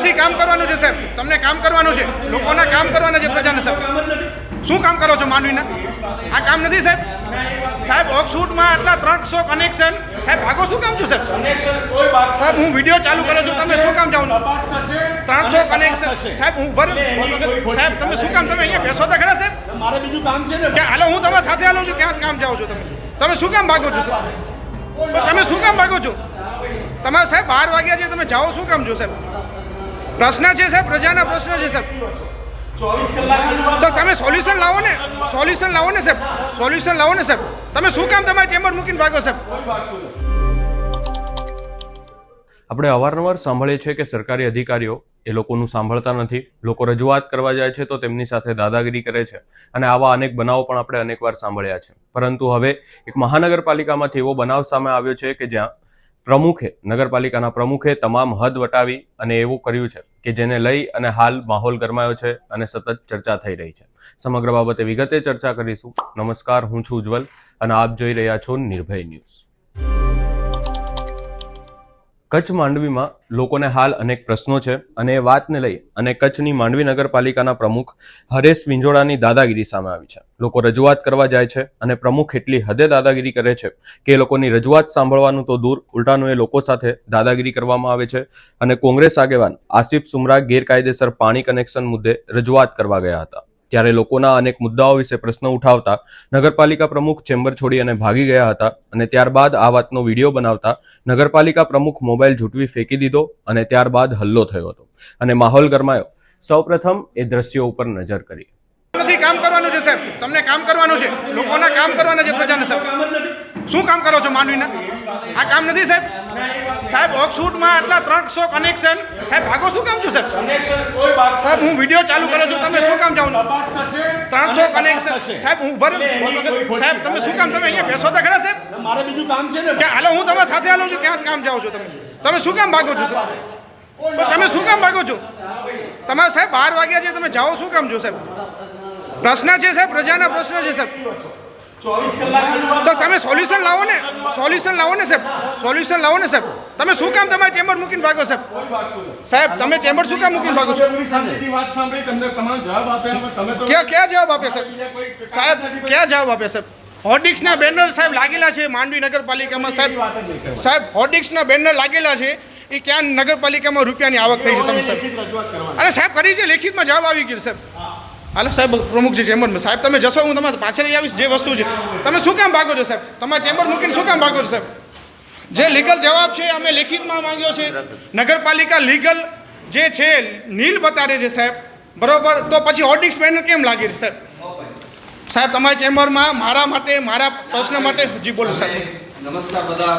નથી કામ કરવાનું છે સાહેબ. તમને કામ કરવાનું છે. લોકોના કામ કરવાના છે પ્રજાને સાહેબ. શું કામ કરો છો માનવીના? આ કામ નથી સાહેબ? સાહેબ ઓક્સફૂડમાં આટલા ત્રણસો કનેક્શન સાહેબ ભાગો શું કામ છું સાહેબ? સાહેબ હું વીડિયો ચાલુ કરું છું. તમે શું કામ જાઓ? ત્રણસો કનેક્શન સાહેબ હું ભર સાહેબ તમે શું કામ? તમે અહીંયા બેસો તો ખરા સાહેબ. મારે બીજું કામ છે ને? હાલો હું તમારા સાથે હાલું છું. ક્યાં કામ જાઓ છો તમે? તમે શું કામ ભાગો છો સાહેબ? તમે શું કામ ભાગો છો? તમારે સાહેબ બાર વાગ્યા છે. તમે જાઓ શું કામ છો સાહેબ? પ્રશ્ન છે સાહેબ, પ્રજાના પ્રશ્ન છે સાહેબ. તો તમે સોલ્યુશન લાવો ને સોલ્યુશન લાવો ને સાહેબ સોલ્યુશન લાવો ને સાહેબ. તમે શું કામ તમારે ચેમ્બર મૂકીને ભાગો સાહેબ? આપણે અવારનવાર સાંભળીએ છીએ કે સરકારી અધિકારીઓ એ લોકોનું સાંભળતા નથી. લોકો રજૂઆત કરવા જાય છે તો તેમની સાથે દાદાગીરી કરે છે. અને આવા અનેક બનાવો પણ આપણે અનેકવાર સાંભળ્યા છે. પરંતુ હવે એક મહાનગરપાલિકામાંથી એવો બનાવ સામે આવ્યો છે કે જ્યાં પ્રમુખે, નગરપાલિકાના પ્રમુખે તમામ હદ વટાવી અને એવું કર્યું છે. કે જેને લઈ અને હાલ માહોલ ગરમાયો છે અને સતત ચર્ચા થઈ રહી છે. સમગ્ર બાબતે વિગતે ચર્ચા કરીશું. નમસ્કાર, હું છું ઉજ્જવલ અને આપ જોઈ રહ્યા છો નિર્ભય ન્યૂઝ. કચ્છ માંડવીમાં લોકોને હાલ અનેક પ્રશ્નો છે અને એ વાતને લઈ અને કચ્છની માંડવી નગરપાલિકાના પ્રમુખ હરેશ વિંજોડાની દાદાગીરી સામે આવી છે. લોકો રજૂઆત કરવા જાય છે અને પ્રમુખ એટલી હદે દાદાગીરી કરે છે કે એ લોકોની રજૂઆત સાંભળવાનું તો દૂર, ઉલટાનું એ લોકો સાથે દાદાગીરી કરવામાં આવે છે અને કોંગ્રેસ આગેવાન આસિફ સુમરા ગેરકાયદેસર પાણી કનેક્શન મુદ્દે રજૂઆત કરવા ગયા હતા. ત્યારે લોકોના અનેક મુદ્દાઓ વિશે પ્રશ્ન ઉઠાવતા નગરપાલિકા પ્રમુખ ચેમ્બર છોડી અને ભાગી ગયા હતા અને ત્યારબાદ આ વાતનો વીડિયો બનાવતા નગરપાલિકા પ્રમુખ મોબાઈલ ઝૂંટવી ફેંકી દીધો અને ત્યારબાદ હલ્લો થયો હતો. અને માહોલ ગરમાયો. સૌપ્રથમ એ દ્રશ્યો ઉપર નજર કરી. કામ કરવાનું છે, સાહેબ. તમને કામ કરવાનું છે. લોકોના કામ કરવાના છે, પ્રજાને સાહેબ. શું કામ કરો છો માંડવીના? આ કામ નથી સાહેબ? સાહેબ ઓક્સફૂડમાં આટલા ત્રણસો કનેક્શન સાહેબ ભાગો શું કામ છો સાહેબ? સાહેબ હું વીડિયો ચાલુ કરું છું. તમે શું કામ જાઓ? છો? ત્રણસો કનેક્શન સાહેબ હું ઊભા એટલે એની કોઈ રહ્યો. ખોટી સાહેબ તમે શું કામ? તમે અહીંયા બેસો તો ખરા સાહેબ. મારે બીજું કામ છે ને. હાલો હું તમારા સાથે હાલું છું. ક્યાં કામ જાઓ છો તમે? તમે શું કામ ભાગો છો સાહેબ? તમે શું કામ ભાગો છો? તમારે સાહેબ બાર વાગ્યા છે. તમે જાઓ શું કામ છો સાહેબ? પ્રશ્ન છે સાહેબ. પ્રજાના પ્રશ્ન છે સાહેબ. તો તમે સોલ્યુશન લાવો ને. સોલ્યુશન લાવો ને સાહેબ. સોલ્યુશન લાવો ને સાહેબ. તમે શું કામ તમારે ચેમ્બર મૂકીને ભાગો સાહેબ? સાહેબ તમે ચેમ્બર શું કામ મૂકીને ભાગો છો? ક્યાં ક્યાં જવાબ આપે સાહેબ? સાહેબ ક્યાં જવાબ આપે સાહેબ? હોર્ડિક્સના બેનર સાહેબ લાગેલા છે માંડવી નગરપાલિકામાં સાહેબ. સાહેબ હોર્ડિક્સના બેનર લાગેલા છે એ ક્યાં નગરપાલિકામાં રૂપિયાની આવક થઈ છે તમે સાહેબ? અરે સાહેબ કરી છે લેખિતમાં જવાબ આવી ગયો સાહેબ. હાલો સાહેબ પ્રમુખ છે ચેમ્બરમાં સાહેબ તમે જશો હું તમારે પાછળ આવીશ જે વસ્તુ છે. તમે શું કામ ભાગો છો સાહેબ? તમારે ચેમ્બર મૂકીને શું કામ ભાગો છો સાહેબ? જે લીગલ જવાબ છે અમે લેખિતમાં માંગ્યો છે. નગરપાલિકા લીગલ જે છે નીલ બતાડે છે સાહેબ. બરોબર? તો પછી ઓડિક્સ બેનર કેમ લાગે છે સાહેબ? સાહેબ તમારા ચેમ્બરમાં મારા માટે મારા પ્રશ્ન માટે જી બોલો સાહેબ. નમસ્કાર બધા.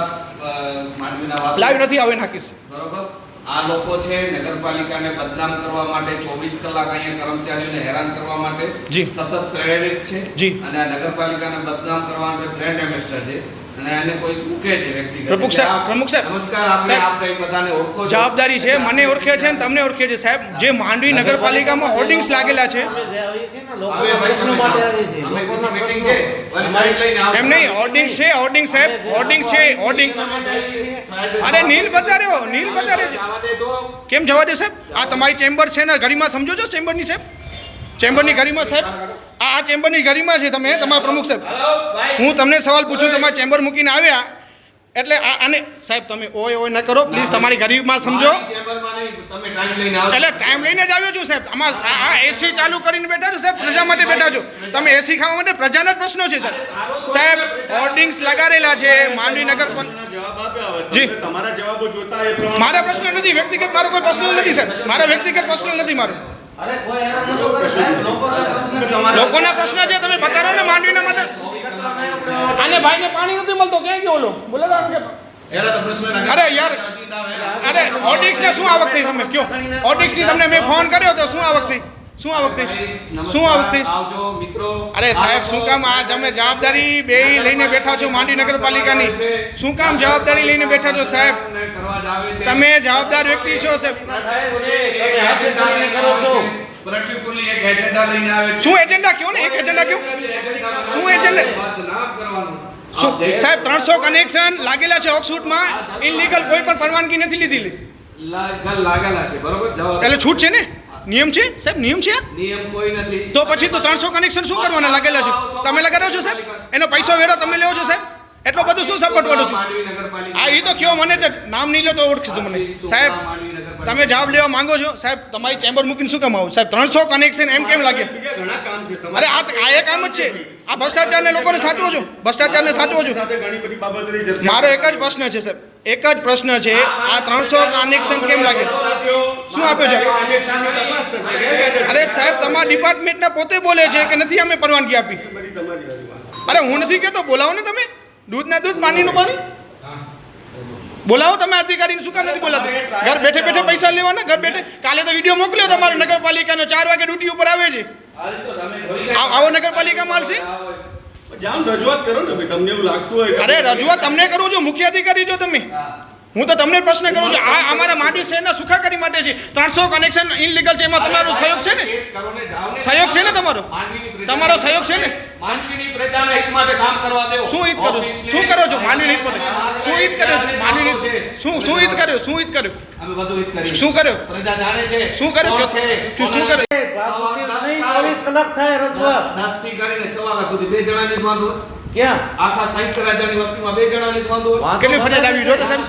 લાઈવ નથી આવે નાખીશ. બરોબર? આ લોકો છે નગરપાલિકાને બદનામ કરવા માટે ચોવીસ કલાક અહીંયા કર્મચારીઓને હેરાન કરવા માટે. સતત પ્રેરિત છે. અને આ નગરપાલિકાને બદનામ કરવા માટે બ્રેન્ડ એમ્બેસેડર છે અને એને કોઈ મૂકે છે વ્યક્તિગત. પ્રમુખ સાહેબ, પ્રમુખ સાહેબ. નમસ્કાર આપણે સાહેબ. આપ કઈ બધાને ઓળખો જવાબદારી છે મને ઓળખે છે ને તમને ઓળખે છે. સાહેબ જે માંડવી નગરપાલિકામાં હોર્ડિંગ્સ લાગેલા છે. અને. એમ નહીં હોર્ડિંગ છે હોર્ડિંગ સાહેબ હોર્ડિંગ છે હોર્ડિંગ અરે નીલ બતાડ્યો નીલ બતાડે છે જવા દે. તો કેમ જવા દે સાહેબ? આ તમારી ચેમ્બર છે ને ઘડીમાં સમજો છો ચેમ્બરની સાહેબ? ચેમ્બરની ગરિમા સાહેબ? આ આ ચેમ્બરની ગરિમા છે તમે તમારા પ્રમુખ સાહેબ. હું તમને સવાલ પૂછું તમારા ચેમ્બર મૂકીને આવ્યા. એટલે આ આને સાહેબ તમે ઓય ઓય ન કરો પ્લીઝ તમારી ગરીબમાં સમજો. મારી ચેમ્બરમાં નહીં, તમે ટાઈમ લઈને આવજો. એટલે ટાઈમ લઈને જ આવ્યો છું સાહેબ. આમાં આ આ એસી ચાલુ કરીને બેઠા છો સાહેબ? પ્રજા માટે બેઠા છો. તમે એસી ખાવા માટે પ્રજાના જ પ્રશ્નો છે સાહેબ. સાહેબ હોર્ડિંગ્સ લગાડેલા છે માંડવી નગર પં- જવાબ આપ્યા હોય જી. તમે તમારા જવાબો જોતા મારા પ્રશ્ન નથી વ્યક્તિગત મારો કોઈ પ્રશ્ન નથી સાહેબ. મારા વ્યક્તિગત પ્રશ્ન નથી મારો. લોકોના પ્રશ્ન છે તમે બતાવો ને માંડવીના માટે આને ભાઈને પાણી નથી મળતો કે ઓલો? બોલો તો આમ કે. એલા તો પ્રશ્ન નગર- અરે યાર. અરે ઓડિક્સ ને શું આવક થઈ તમે કયો? ઓડિક્સની તમને મેં ફોન કર્યો તો શું આવક થઈ શું આ વખતે? શું આ વખતે? આવજો મિત્રો. અરે સાહેબ શું કામ? આ તમે જવાબદારી બે લઈને બેઠા છો માંડવી નગરપાલિકાની. શું કામ જવાબદારી લઈને બેઠા છો સાહેબ. તમે જવાબદાર વ્યક્તિ છો સાહેબ. શું એજન્ડા કયો ને? એક એજન્ડા કયો? શું એજન્ડા? સાહેબ ત્રણસો કનેક્શન લાગેલા છે ઓક્સફૂટમાં ઇનલીગલ કોઈ પણ પરવાનગી નથી લીધી લાગ- લાગેલા છે બરોબર? એટલે છૂટ છે ને? નિયમ છે? સાહેબ નિયમ છે? નિયમ કોઈ નથી. તો પછી તો ત્રણસો કનેક્શન શું કરવાના લાગેલા છે? તમે લગાડો છો સાહેબ? એનો પૈસો વેરો તમે લેવો છો સાહેબ? એટલો બધું શું સપોર્ટ કરો છો? આ હા એ તો કયો મને તે નામ નહીં લો તો ઓળખીશું મને. સાહેબ તમે જવાબ લેવા માંગો છો? સાહેબ તમારી ચેમ્બર મૂકીને શું કામ આવો? સાહેબ ત્રણસો કનેક્શન એમ કેમ લાગે? બીજા ઘણા કામ છે અરે આ આ એ કામ જ છે. આ ભ્રષ્ટાચારને લોકોને સાચવો છો. ભ્રષ્ટાચારને સાચવો છો. મારો એક જ પ્રશ્ન છે સાહેબ. એક જ પ્રશ્ન છે આ ત્રણસો ટ્રાન્ઝેક્શન કેમ લાગે? શું આપ્યું છે? અરે સાહેબ તમારા ડિપાર્ટમેન્ટના પોતે બોલે છે કે નથી અમે પરવાનગી આપી. અરે હું નથી કહેતો બોલાવો ને તમે. દૂધના દૂધ પાણીનું પાણી. બોલાવો તમે અધિકારીને શું કામ નથી બોલાતો? ઘર બેઠે બેઠે પૈસા લેવાના ઘર બેઠે. કાલે તો વીડિયો મોકલ્યો તમારો નગરપાલિકાનો ચાર વાગે ડ્યુટી ઉપર આવે છે. આવો નગરપાલિકામાં હાલશે જામ રજૂઆત કરો ને તમને એવું લાગતું હોય અરે રજૂઆત તમને કરું છું મુખ્ય અધિકારી છો તમે. હા. તો તમને પ્રશ્ન કરું છું આ અમારા માંડવી શહેરના સુખાકારી માટે છે ત્રણસો કનેક્શન ઇનલીગલ છે એમાં તમારો સહયોગ છે ને. સહયોગ છે ને તમારો? તમારો સહયોગ છે ને? માંડવીની પ્રજાના હિત માટે કામ કરવા દેવો. શું હિત કરો શું કરો છો માંડવી હિત માટે શું હિત કર્યો પ્રજાને માંડવી છે. શું શું હિત કર્યો શું હિત કર્યો અમે બધું હિત કર્યું. શું કર્યો પ્રજા જાણે છે શું કર્યો છે શું- શું કર્યું? નહીં ચોવીસ કલાક થાય રજવા નાસ્તી કરીને 6 વાગ્યા સુધી બે જણાની જ વાંધો. ક્યાં? આખા સાહિત્ય રાજાની વસ્તીમાં બે જણાની વાંધો કેટલી ફરિયાદ આવી જો તો સાહેબ?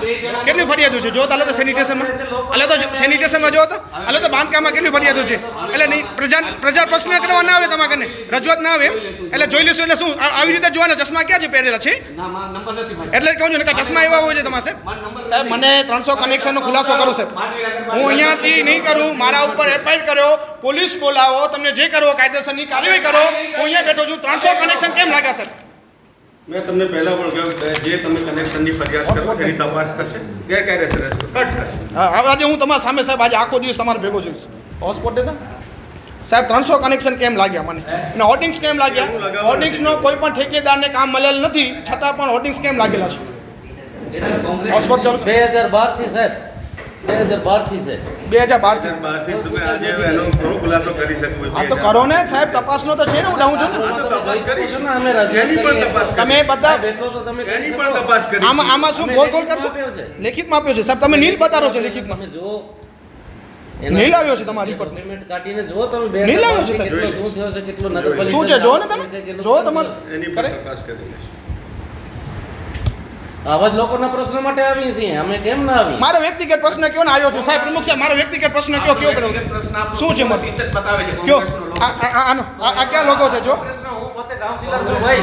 કેટલી ફરિયાદો છે? જો તો તો સેનિટેશનમાં હાલે તો સેનિટેશનમાં જો તો. હાલે તો બાંધકામમાં કેટલી ફરિયાદો છે? એટલે નહીં પ્રજા પ્રજા પ્રશ્ન કરવા ના આવે તમારે કને? રજૂઆત ના આવે એટલે જોઈ લેશું એટલે શું? આવી રીતે જોવાના ચશ્મા ક્યાં છે પહેરેલા છે? ના મારો નંબર નથી એટલે કહું છું ને કે ચશ્મા એવા હોય છે તમારે સાહેબ. મને ત્રણસો કનેક્શનનો ખુલાસો કરો સાહેબ. હું અહીંયાથી નહીં કરું મારા ઉપર એફઆઈઆર કર્યો પોલીસ બોલાવો તમને જે કરવો કાયદેસરની કાર્યવાહી કરો હું અહીંયા બેઠો છું. ત્રણસો કનેક્શન કેમ લાગ્યા સર મેં તમને પહેલા પણ કહ્યું જે તમે કનેક્શનની ફરિયાદ કરો એની તપાસ થશે. ગેરકાયદેસર હશે, કટ થશે. હા હવે આજે હું તમારા સામે સાહેબ આજે આખો દિવસ તમારે ભેગો જોઈશ. હોટસ્પોટ દેતા સાહેબ ત્રણસો કનેક્શન કેમ લાગ્યા મને? અને હોર્ડિંગ્સ કેમ લાગ્યા? હોર્ડિંગ્સનો કોઈ પણ ઠેકેદારને કામ મળેલ નથી છતાં પણ હોર્ડિંગ્સ કેમ લાગેલા છે? એટલે કોંગ્રેસ હોસ્પિટલ બે હજાર બારથી સાહેબ બે હજાર બારથી છે. બે હજાર બારથી? બહારથી તમે આજે એનો ઘણો ખુલાસો કરી શકો હા તો કરો ને સાહેબ તપાસનો તો છે ને હું છું ને. તો તપાસ કરીશું. અમે રજૂઆત પણ તપાસ તમે. બધા બેઠો તો તમે એની પણ તપાસ કરીશું. આમાં આમાં શું ગોલ ગોલ કરશો? આપ્યો છે. લેખિતમાં આપ્યો છે. સાહેબ તમે નીલ બતાવો છો લેખિતમાં. તમે જો નીલ આવ્યો છે તમારી પર. ડોક્યુમેન્ટ કાઢીને જુઓ તમે બે નીલ આવ્યો છે સાહેબ. કેટલો શું થયો છે કેટલો શું છે? જો ને તમે. જો તમારે. એની કરે? તપાસ કરી લઈશું. આવા જ લોકોના પ્રશ્ન માટે આવીએ છીએ. અમે કેમ ના આવીએ? મારો વ્યક્તિગત પ્રશ્ન કયો ને આવ્યો છું? સાહેબ પ્રમુખ સાહેબ મારો વ્યક્તિગત પ્રશ્ન કયો? કયો કરો શું છે મારો? ટી-શર્ટ બતાવે છે કયો? કોંગ્રેસનો logo. આ આ- આ- આનો. આ ક્યાં લોકો છે જો? કોંગ્રેસનો હું પોતે કાઉન્સિલર છું ભાઈ.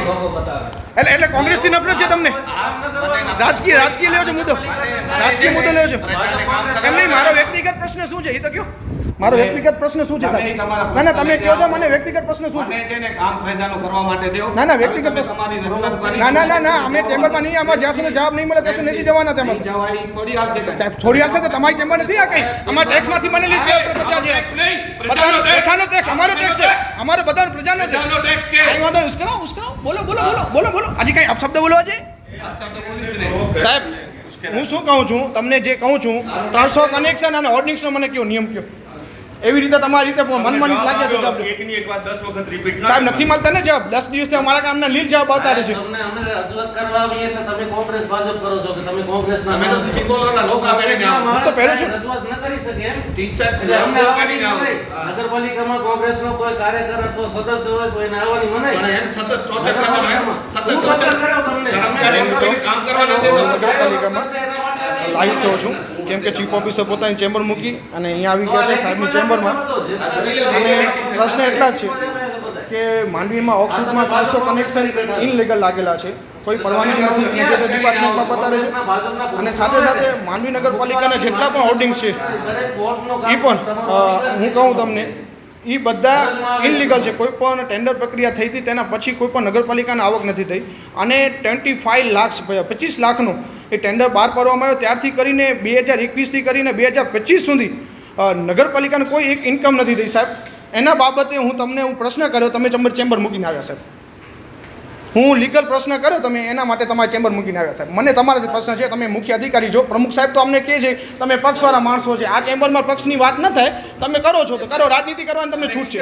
એટલે એટલે કોંગ્રેસથી નફરત છે તમને. રાજકીય રાજકીય લેવો છો મુદ્દો. રાજકીય મુદ્દો લેવો છો. એમ નહીં મારો વ્યક્તિગત પ્રશ્ન શું છે? એ તો કયો? મારો વ્યક્તિગત પ્રશ્ન શું છે સાહેબ? ના ના તમે કહો છો મને વ્યક્તિગત પ્રશ્ન શું છે? છે ને કામ પ્રજાનું કરવા માટે દેવો. ના, ના, વ્યક્તિગત પ્રશ્ન. ના ના ના ના અમે ચેમ્બરમાં નહીં આમાં જ્યાં સુધી જવાબ નહીં મળે ત્યાં સુધી નથી જવાના તેમાં થોડી આવશે છે થોડી છે તમારી ચેમ્બર નથી આ કઈ? અમારા ટેક્સમાંથી મને પ્રજા છે. બધાનો પ્રજાનો પ્રજાનો ટેક્સ અમારો ટેક્સ છે. અમારો બધાનો પ્રજાનો ટેક્સ છે. કઈ વાંધો નહીં ઉશ્કેરો ઉશ્કેરો બોલો બોલો બોલો બોલો બોલો. હજી કઈ અપશબ્દ બોલો છે. સાહેબ હું શું કહું છું? તમને જે કહું છું ત્રણસો કનેક્શન અને ઓર્ડિંગ્સનો મને કયો નિયમ કયો? એવી રીતે તમારી રીતે મન મન લાગે છે જવાબ. એકની એક વાત 10 વખત રિપીટ સાહેબ નથી મળતા ને જવાબ દસ દિવસથી અમારા કામના લીલ જવાબ આવતા રહે છે તમને અમે રજૂઆત કરવા આવીએ તો તમે કોંગ્રેસ ભાજપ કરો છો કે તમે કોંગ્રેસના તમે તો લોગો પહેરીને આવો. કોંગ્રેસના તો પહેરું છું. રજૂઆત ન કરી શકે એમ ટી-શર્ટ એટલે અમને આવવાની. નગરપાલિકામાં કોંગ્રેસનો કોઈ કાર્યકર અથવા સદસ્ય હોય તો એને આવવાની મનાઈ પણ એમ સતત ટોર્ચર કરવાનો સતત ટોર્ચર ટોર્ચર તમને? કામ કરવા નથી દેતો. નગરપાલિકામાં લાઈવ થયો છું. કેમ કે ચીફ ઓફિસર પોતાની ચેમ્બર મૂકી અને અહીંયા આવી ગયા છે સાહેબની ચેમ્બરમાં. અને પ્રશ્ન એટલા જ છે કે માંડવીમાં ઓક્સિજનમાં ત્રણસો કનેક્શન ઇનલીગલ લાગેલા છે. કોઈ પરવાનગી નથી. ડિપાર્ટમેન્ટમાં બતાવે છે. અને સાથે સાથે માંડવી નગરપાલિકાના જેટલા પણ હોર્ડિંગ્સ છે એ પણ હું કહું તમને એ બધા ઇનલીગલ છે. કોઈ પણ ટેન્ડર પ્રક્રિયા થઈ હતી તેના પછી કોઈ પણ નગરપાલિકાને આવક નથી થઈ. અને ટ્વેન્ટી ફાઇવ લાખ પચીસ લાખનો એ ટેન્ડર બહાર પાડવામાં આવ્યો. ત્યારથી કરીને બે હજાર એકવીસથી કરીને બે હજાર પચીસ સુધી નગરપાલિકાને કોઈ એક ઇન્કમ નથી થઈ. સાહેબ એના બાબતે હું તમને હું પ્રશ્ન કર્યો તમે ચેમ્બર ચેમ્બર મૂકીને આવ્યા સાહેબ. હું લીગલ પ્રશ્ન કર્યો, તમે એના માટે તમારા ચેમ્બર મૂકીને આવ્યા સાહેબ. મને તમારા પ્રશ્ન છે, તમે મુખ્ય અધિકારી છો. પ્રમુખ સાહેબ તો અમને કહે છે, તમે પક્ષવાળા માણસો છે. આ ચેમ્બરમાં પક્ષની વાત ન થાય. તમે કરો છો તો કરો. રાજનીતિ કરવાની તમને છૂટ છે.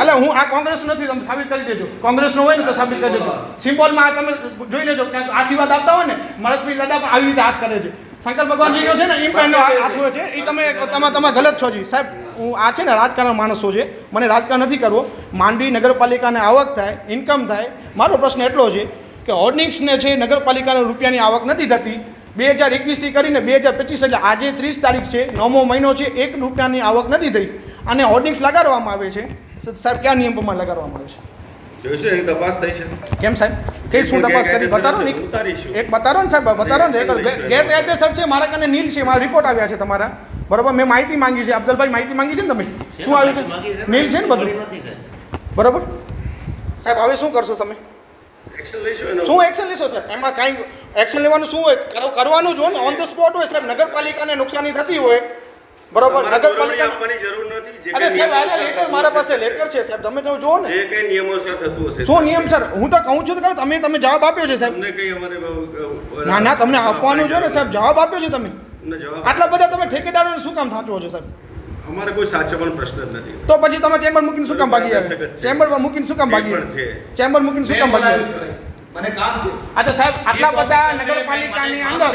એટલે હું આ કોંગ્રેસ નથી, તમે સાબિત કરી દેજો. કોંગ્રેસનો હોય ને તો સાબિત કરી દેજો. સિમ્બોલમાં આ તમે જોઈ લેજો, ક્યાંક આશીર્વાદ આપતા હોય ને મરદભાઈ દાદા પણ આવી રીતે હાથ કરે છે. શંકર ભગવાનજીનો છે ને એમ પણ હાથ હોય છે. એ તમે તમે તમે ગલત છો જી. સાહેબ હું આ છે ને રાજકારણ માણસો છે, મને રાજકારણ નથી કરવો. માંડવી નગરપાલિકાને આવક થાય ઇન્કમ થાય, મારો પ્રશ્ન એટલો છે કે હોર્ડિંગ્સને છે નગરપાલિકાને રૂપિયાની આવક નથી થતી. બે હજાર એકવીસથી કરીને બે હજાર પચીસ એટલે આજે ત્રીસ તારીખ છે, નવમો મહિનો છે, એક રૂપિયાની આવક નથી થઈ. અને હોર્ડિંગ્સ લગાડવામાં આવે છે. સાહેબ, કયા નિયમ લગાડવામાં આવે છે? જોયું એની તપાસ થઈ છે. કેમ સાહેબ? કઈ શું તપાસ કરી? બતાવો ને એક બતાવો ને સાહેબ બતાવો ને એક ગેરકાયદેસર છે મારા કને નીલ છે મારા રિપોર્ટ આવ્યા છે તમારા. બરોબર મેં માહિતી માંગી છે અબ્દુલભાઈ માહિતી માંગી છે ને તમે? શું આવ્યું છે? નીલ છે ને બધું? બરોબર? સાહેબ હવે શું કરશો તમે? શું એક્શન લેશો સાહેબ? એમાં કાંઈ એક્શન લેવાનું શું હોય? કરવાનું જ હોય ને ઓન ધ સ્પોટ હોય સાહેબ. નગરપાલિકાને નુકસાની થતી હોય બરોબર આપવાની જરૂર નથી અરે સાહેબ નિયમો લેટર મારા પાસે લેટર છે સાહેબ તમે તો જુઓ ને. જે કઈ નિયમોસર થતું હશે શું નિયમ સર? હું તો કહું છું તો તમે તમે જવાબ આપ્યો છે સાહેબ. તમને કઈ અમારે ના ના તમને આપવાનું છે ને સાહેબ જવાબ આપ્યો છે તમે. આટલા બધા તમે ઠેકેદારોને શું કામ થાચો છો સાહેબ? અમારે કોઈ સાચવવાનો પ્રશ્ન જ નથી. તો પછી તમે ચેમ્બર મૂકીને શું કામ ભાગી ચેમ્બરમાં મૂકીને શું કામ ભાગી ચેમ્બર મૂકીને શું કામ ભાગી મને કામ છે. આ તો સાહેબ આટલા બધા નગરપાલિકાની અંદર.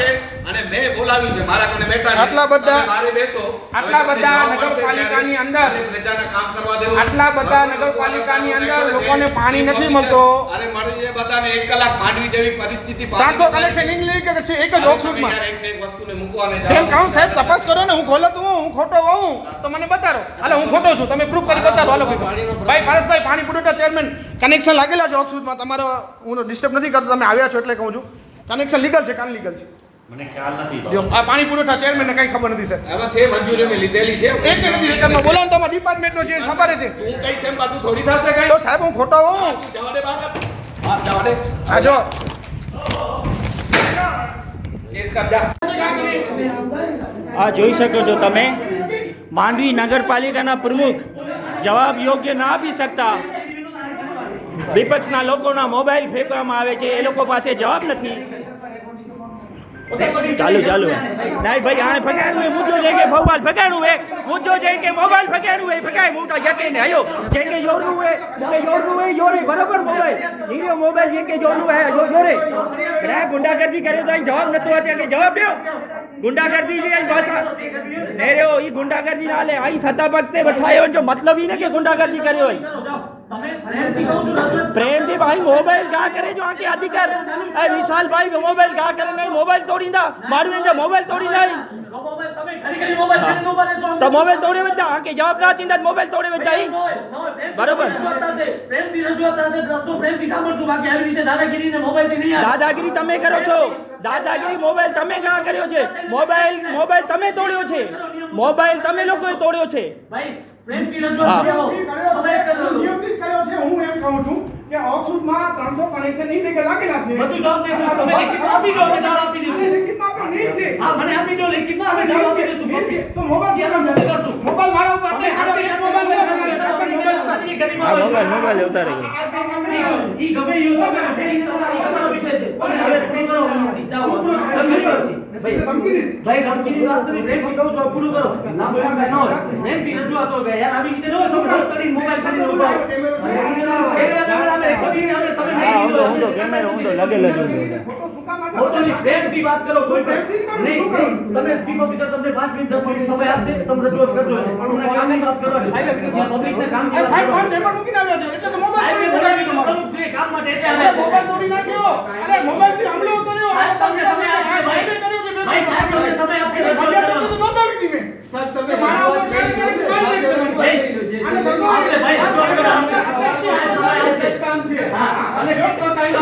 અને મે બોલાવી છે મારા કને છે. આટલા બધા- મારે બેસો. આટલા બધા નગરપાલિકાની અંદર. પ્રજાના કામ કરવા દેવો. આટલા બધા નગરપાલિકાની અંદર લોકોને પાણી નથી મળતો. અરે મળી જાય બધાને 1 કલાક માંડવી જેવી પરિસ્થિતિ ત્રણસો કનેક્શન લઈ કે છે એક જ ઓક્સફોર્ડમાં યાર એક વસ્તુને મૂકવાને કેમ કામ સાહેબ તપાસ કરો ને હું ગલત હું હું ખોટો હોઉં. તો મને બતારો હાલો હું ખોટો છું. તમે પ્રૂફ કરી બતાવો. હાલો ભાઈ ભાઈ પરેશભાઈ પાણી પુરવઠા ચેરમેન કનેક્શન લાગેલા છે ઓક્સફોર્ડમાં તમારો હું ડિસ્ટર્બ નથી કરતો તમે આવ્યા છો એટલે કહું છું. કનેક્શન લીગલ છે કાન લીગલ છે. મને ખ્યાલ નથી આ પાણી પુરવઠા ચેરમેનને કઈ ખબર નથી સર આમાં છે મંજૂરી મે લીધેલી છે. એક કે નથી સર બોલો તો તમારા ડિપાર્ટમેન્ટનો જે ખબર છે. તું કઈ સેમ બાજુ થોડી થાશે કઈ? તો સાહેબ હું ખોટો હું જવા દે બહાર. હા જવા દે. આ જો. કેસ કર આ જોઈ શકો છો તમે. માંડવી નગરપાલિકાના પ્રમુખ જવાબ યોગ્ય ના આપી શકતા. વિપક્ષના લોકોના મોબાઈલ ફેંકવામાં આવે છે એ લોકો પાસે જવાબ નથી. ચાલુ ચાલુ. નાઈ ભાઈ આને ફગાડું મૂંચો છે કે મોબાઈલ ફગાડું એ મુજો છે કે મોબાઈલ ફગાડું એ ફગાય મોટા જકે ને આયો જે કે જોરનું એ જે જોડવું એ જોરે બરાબર મોબાઈલ. નીરો મોબાઈલ જે કે જોડવું હે જો જોરે રે ગુંડાગર્દી કરે તો અહીં જવાબ નતો આતે કે જવાબ દો ગુંડાગર્દી જે અહીં ભાષા ને રે ઈ ગુંડાગર્દી ના લે અહીં સત્તા પક્ષે બેઠાયો જો મતલબ ઈ ને કે ગુંડાગર્દી કર્યો હોય. પ્રેમથી ભાઈ મોબાઈલ કા કરે જો આકે અધિકાર એ વિશાલ ભાઈ મોબાઈલ કા કરે નહીં મોબાઈલ તોડીંदा મારું જે મોબાઈલ તોડી નહીં તો મોબાઈલ તોડે વચ્ચા આકે જવાબ ના ચિંતા મોબાઈલ તોડે ઈ. બરોબર. દાદાગીરી તમે કરો છો. દાદાગીરી મોબાઈલ તમે કા કર્યો છે. મોબાઈલ મોબાઈલ તમે તોડ્યો છે. મોબાઈલ તમે લોકોએ તોડ્યો છે. નિયમથી કર્યો છે. હું એમ કહું છું કે ઓક્સફોર્ડમાં 300 કનેક્શન ઈલીગલ લાગેલા છે. બધું જવાબ દેશો. તમે લેખિતમાં આપી દો, જવાબ આપી દઈશું. અરે લેખિતમાં આપણો નીચ છે. હા મને આપી દો લેખિતમાં અમે જવાબ આપી દઈશું. છે. તો મોબાઈલ કેમ નથી કરતું મોબાઈલ મારા ઉપર આપણે હાથે મોબાઈલ મોબાઈલ. ગરીબ આ મોબાઈલ મોબાઈલ ઉતારે છે ઈ ગમે યુ તમારો વિષય છે. હવે નહીં કરો જાઓ તમે નહીં. ભાઈ ધમકીની વાત નથી પ્રેમથી કહું છું પૂરું કરો ના બોલ્યા ભાઈ ન હોય પ્રેમથી રજૂઆત હોય ભાઈ યાર આવી રીતે ન હોય તમે કરી મોબાઈલ કરીને ઊભા. કેમેરા કેમેરા તમે હા નહીં ઊંધો લીધો. જ ખોટોની પ્રેમથી વાત કરો કોઈ પણ. નહીં નહીં. તમે ચીફ ઓફિસર તમને 5 મિનિટ 10 મિનિટ સમય આપશે તમે રજૂઆત કરજો અમને કામની વાત કરો સાહેબ પબ્લિકને કામ એ સાહેબ ફોન ચેમ્બર મૂકીને આવ્યો છે એટલે તો મોબાઈલ તોડી બતાવી તમારો. છે કામ માટે એટલે અરે મોબાઈલ તોડી નાખ્યો. અરે મોબાઈલથી હમલો કર્યો. આ તમને સમય આપ્યો, ભાઈ. સાહેબે કર્યો છે ભાઈ, સાહેબ, તમને સમય ફરિયાદ તો નોંધાવી દીમે સર તમે મારા ઉપર રજૂઆત કરી. ભાઈ, નથી. આપણે ભાઈ. કામ છે હા, અને કેટલો ટાઈમ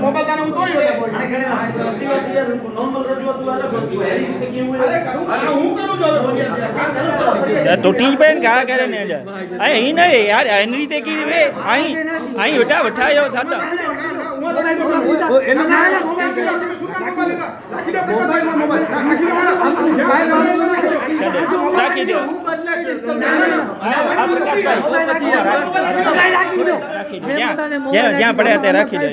મોબાઈલ તાને હું તોડી હતો કોઈ. અને ઘણી વાર આટલી વાત યાર normal રજૂઆત તો અલગ વસ્તુ હોય. એની રીતે કેવું હોય? અરે કરું અરે હું કરું છું હવે ફરિયાદ. હા, કરો, કરો, ફરિયાદ. તો ટીજ બેન કા કરે ને અરે અહીં નહીં યાર એની રીતે કી વે અહીં અહીં વટા વઠાયો સાતા રાખી દો રાખી દો. જ્યાં જ્યાં જ્યાં પડ્યા તે રાખી દો.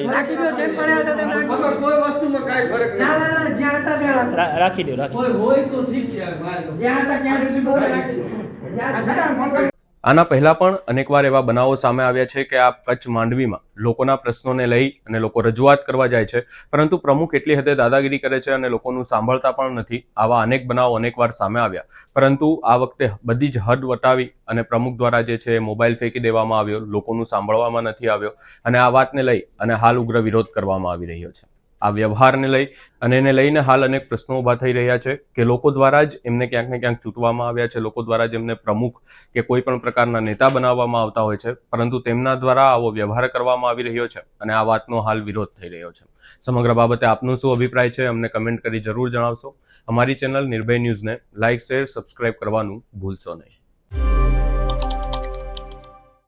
રાખી દો રાખી દો. આના પહેલા પણ અનેકવાર એવા બનાવો સામે આવ્યા છે કે આ કચ્છ માંડવીમાં લોકોના પ્રશ્નોને લઈ અને લોકો રજૂઆત કરવા જાય છે. પરંતુ પ્રમુખ એટલી હદે દાદાગીરી કરે છે અને લોકોનું સાંભળતા પણ નથી. આવા અનેક બનાવો અનેકવાર સામે આવ્યા. પરંતુ આ વખતે બધી જ હદ વટાવી અને પ્રમુખ દ્વારા જે છે મોબાઈલ ફેંકી દેવામાં આવ્યો, લોકોનું સાંભળવામાં નથી આવ્યો અને આ વાતને લઈ અને હાલ ઉગ્ર વિરોધ કરવામાં આવી રહ્યો છે. આ વ્યવહારને લઈ અને એને લઈને હાલ અનેક પ્રશ્નો ઊભા થઈ રહ્યા છે કે લોકો દ્વારા જ એમને ક્યાંક ને ક્યાંક ચૂંટવામાં આવ્યા છે, લોકો દ્વારા જ એમને પ્રમુખ કે કોઈ પણ પ્રકારના નેતા બનાવવામાં આવતા હોય છે, પરંતુ તેમના દ્વારા આવો વ્યવહાર કરવામાં આવી રહ્યો છે અને આ વાતનો હાલ વિરોધ થઈ રહ્યો છે. સમગ્ર બાબતે આપનો શું અભિપ્રાય છે અમને કમેન્ટ કરી જરૂર જણાવશો. અમારી ચેનલ નિર્ભય ન્યૂઝને લાઇક શેર, સબસ્ક્રાઇબ કરવાનું ભૂલશો નહીં.